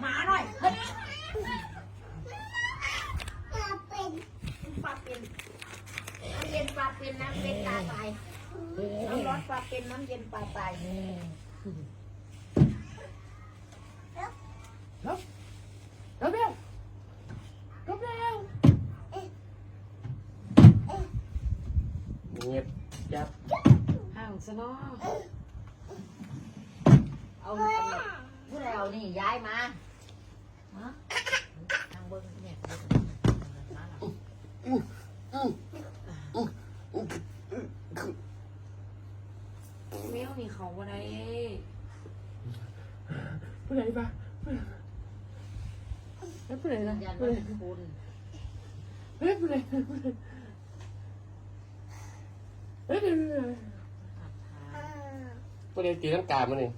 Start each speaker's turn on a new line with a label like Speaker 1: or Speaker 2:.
Speaker 1: หมาหน่อยเฮ้ย
Speaker 2: เป็น
Speaker 1: ปลาเป็นน้ำเย็นปลาเป็นน้ำเป็นตาตายน้ำร้อนปลาเป็นน้ำเย็นปลาตายลบลบเร็วลบเร็ว
Speaker 3: เงียบจับ
Speaker 1: ห่างซะเนาะเอาเอาผู้ใดเอานี่ย้ายมาฮะทางเบิ้งเนี่ยมาแล้วแมวนี่เขาบ่ได้
Speaker 3: ผู้ใดปะแล้วผู้ใดนะ
Speaker 1: ยัน
Speaker 3: ผู้
Speaker 1: ว่า
Speaker 3: ใด
Speaker 1: เป็นคุณ
Speaker 3: เฮ้ยผู้ใดผู้ใดเฮ้ยเดี๋ยวเดี๋ยวเดี๋ยว
Speaker 1: อับหา
Speaker 3: ผู้ใดตีลังกามาเนี่ย